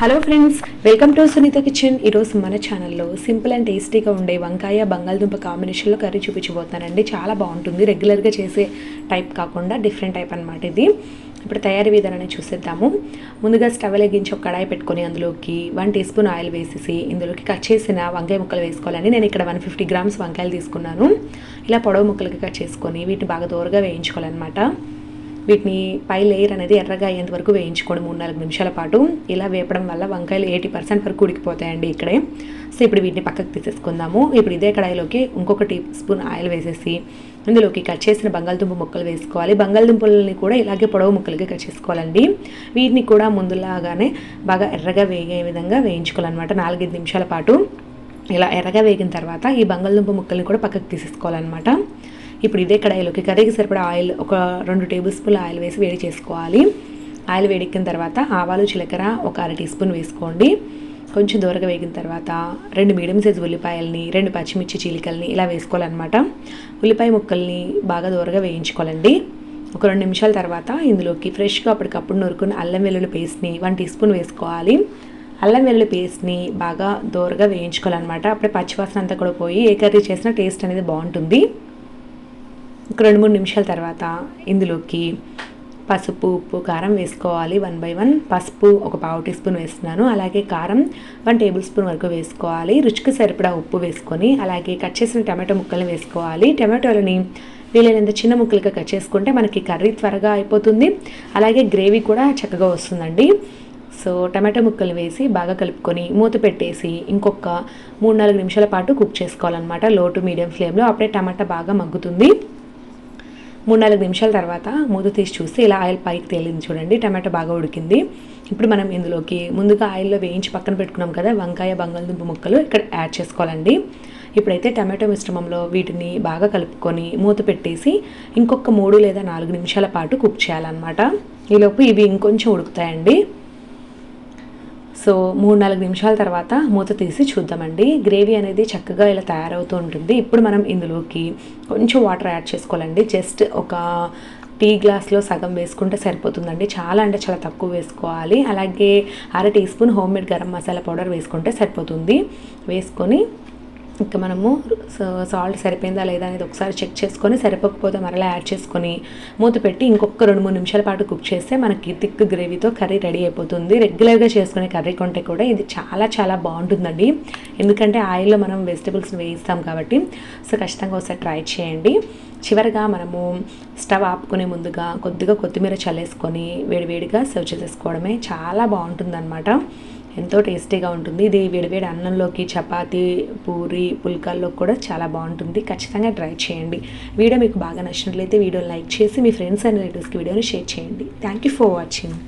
Hello friends welcome to Sunitha kitchen ఈరోజు మన ఛానల్లో సింపుల్ అండ్ టేస్టీగా ఉండే వంకాయ బంగాళదుంప కాంబినేషన్లో కర్రీ చూపించబోతున్నానండి. చాలా బాగుంటుంది. రెగ్యులర్గా చేసే టైప్ కాకుండా డిఫరెంట్ టైప్ అనమాట ఇది. ఇప్పుడు తయారీ విధానాన్ని చూసేద్దాము. ముందుగా స్టవ్ వెలిగించి ఒక కడాయి పెట్టుకొని అందులోకి వన్ టీ స్పూన్ ఆయిల్ వేసేసి ఇందులోకి కట్ చేసిన వంకాయ ముక్కలు వేసుకోవాలని నేను ఇక్కడ వన్ ఫిఫ్టీ గ్రామ్స్ వంకాయలు తీసుకున్నాను. ఇలా పొడవు ముక్కలకి కట్ చేసుకొని వీటిని బాగా దూరగా వేయించుకోవాలన్నమాట. వీటిని పై లేయర్ అనేది ఎర్రగా అయ్యేంత వరకు వేయించుకోండి మూడు నాలుగు నిమిషాల పాటు. ఇలా వేపడం వల్ల వంకాయలు ఎయిటీ పర్సెంట్ వరకు ఉడికిపోతాయండి ఇక్కడే. సో ఇప్పుడు వీటిని పక్కకు తీసేసుకుందాము. ఇప్పుడు ఇదే కడాయిలోకి ఇంకొక టీ స్పూన్ ఆయిల్ వేసేసి ఇందులోకి కట్ చేసిన బంగాళదుంప ముక్కలు వేసుకోవాలి. బంగాళదుంపలని కూడా ఇలాగే పొడవు ముక్కలుగా కట్ చేసుకోవాలండి. వీటిని కూడా ముందులాగానే బాగా ఎర్రగా వేగే విధంగా వేయించుకోవాలన్నమాట. నాలుగైదు నిమిషాల పాటు. ఇలా ఎర్రగా వేగిన తర్వాత ఈ బంగాళదుంప ముక్కల్ని కూడా పక్కకు తీసేసుకోవాలన్నమాట. ఇప్పుడు ఇదే కడాయిలోకి కర్రీకి సరిపడా ఆయిల్ ఒక రెండు టేబుల్ స్పూన్ ఆయిల్ వేసి వేడి చేసుకోవాలి. ఆయిల్ వేడెక్కిన తర్వాత ఆవాలు జీలకర్ర ఒక అర టీ స్పూన్ వేసుకోండి. కొంచెం దూరగా వేగిన తర్వాత రెండు మీడియం సైజు ఉల్లిపాయలని రెండు పచ్చిమిర్చి చీలికల్ని ఇలా వేసుకోవాలన్నమాట. ఉల్లిపాయ ముక్కల్ని బాగా దూరగా వేయించుకోవాలండి. ఒక రెండు నిమిషాల తర్వాత ఇందులోకి ఫ్రెష్గా అప్పటికప్పుడు నూరుకున్న అల్లం వెల్లుల్లి పేస్ట్ని వన్ టీ స్పూన్ వేసుకోవాలి. అల్లం వెల్లుల్లి పేస్ట్ని బాగా దూరగా వేయించుకోవాలన్నమాట. అప్పుడే పచ్చివాసన అంతా కూడా పోయి ఏ కర్రీ చేసినా టేస్ట్ అనేది బాగుంటుంది. ఒక రెండు మూడు నిమిషాల తర్వాత ఇందులోకి పసుపు ఉప్పు కారం వేసుకోవాలి. వన్ బై వన్ పసుపు ఒక పావు టీ స్పూన్ వేస్తున్నాను. అలాగే కారం వన్ టేబుల్ స్పూన్ వరకు వేసుకోవాలి. రుచికి సరిపడా ఉప్పు వేసుకొని అలాగే కట్ చేసిన టమాటో ముక్కలు వేసుకోవాలి. టమాటోలని వీలైనంత చిన్న ముక్కలుగా కట్ చేసుకుంటే మనకి కర్రీ త్వరగా అయిపోతుంది. అలాగే గ్రేవీ కూడా చక్కగా వస్తుందండి. సో టమాటో ముక్కలు వేసి బాగా కలుపుకొని మూత పెట్టేసి ఇంకొక మూడు నాలుగు నిమిషాల పాటు కుక్ చేసుకోవాలన్నమాట. లో టు మీడియం ఫ్లేమ్లో అప్పుడే టమాటా బాగా మగ్గుతుంది. మూడు నాలుగు నిమిషాల తర్వాత మూత తీసి చూస్తే ఇలా ఆయిల్ పైకి తేలింది చూడండి. టమాటో బాగా ఉడికింది. ఇప్పుడు మనం ఇందులోకి ముందుగా ఆయిల్లో వేయించి పక్కన పెట్టుకున్నాం కదా వంకాయ బంగాళదుంప ముక్కలు ఇక్కడ యాడ్ చేసుకోవాలండి. ఇప్పుడైతే టమాటో మిశ్రమంలో వీటిని బాగా కలుపుకొని మూత పెట్టేసి ఇంకొక మూడు లేదా నాలుగు నిమిషాల పాటు కుక్ చేయాలన్నమాట. ఈలోపు ఇవి ఇంకొంచెం ఉడుకుతాయండి. సో మూడు నాలుగు నిమిషాల తర్వాత మూత తీసి చూద్దామండి. గ్రేవీ అనేది చక్కగా ఇలా తయారవుతూ ఉంటుంది. ఇప్పుడు మనం ఇందులోకి కొంచెం వాటర్ యాడ్ చేసుకోవాలండి. జస్ట్ ఒక టీ గ్లాస్లో సగం వేసుకుంటే సరిపోతుందండి. చాలా అంటే చాలా తక్కువ వేసుకోవాలి. అలాగే అర teaspoon home made garam masala powder వేసుకుంటే సరిపోతుంది. వేసుకొని ఇంకా మనము సాల్ట్ సరిపోయిందా లేదా అనేది ఒకసారి చెక్ చేసుకొని సరిపోకపోతే మరలా యాడ్ చేసుకొని మూత పెట్టి ఇంకొక రెండు మూడు నిమిషాల పాటు కుక్ చేస్తే మనకి థిక్ గ్రేవీతో కర్రీ రెడీ అయిపోతుంది. రెగ్యులర్గా చేసుకునే కర్రీ కొంటే కూడా ఇది చాలా చాలా బాగుంటుందండి. ఎందుకంటే ఆయిల్లో మనం వెజిటబుల్స్ని వేయిస్తాం కాబట్టి. సో ఖచ్చితంగా ఒకసారి ట్రై చేయండి. చివరిగా మనము స్టవ్ ఆపుకునే ముందుగా కొద్దిగా కొత్తిమీర చల్లేసుకొని వేడివేడిగా సర్వ్ చేసేసుకోవడమే చాలా బాగుంటుందన్నమాట. ఎంతో టేస్టీగా ఉంటుంది. ఇది వేడివేడి అన్నంలోకి చపాతీ పూరి పుల్కాల్లో కూడా చాలా బాగుంటుంది. ఖచ్చితంగా ట్రై చేయండి. వీడియో మీకు బాగా నచ్చినట్లయితే వీడియో లైక్ చేసి మీ ఫ్రెండ్స్ అండ్ రిలేటివ్స్కి వీడియోని షేర్ చేయండి. Thank you for watching.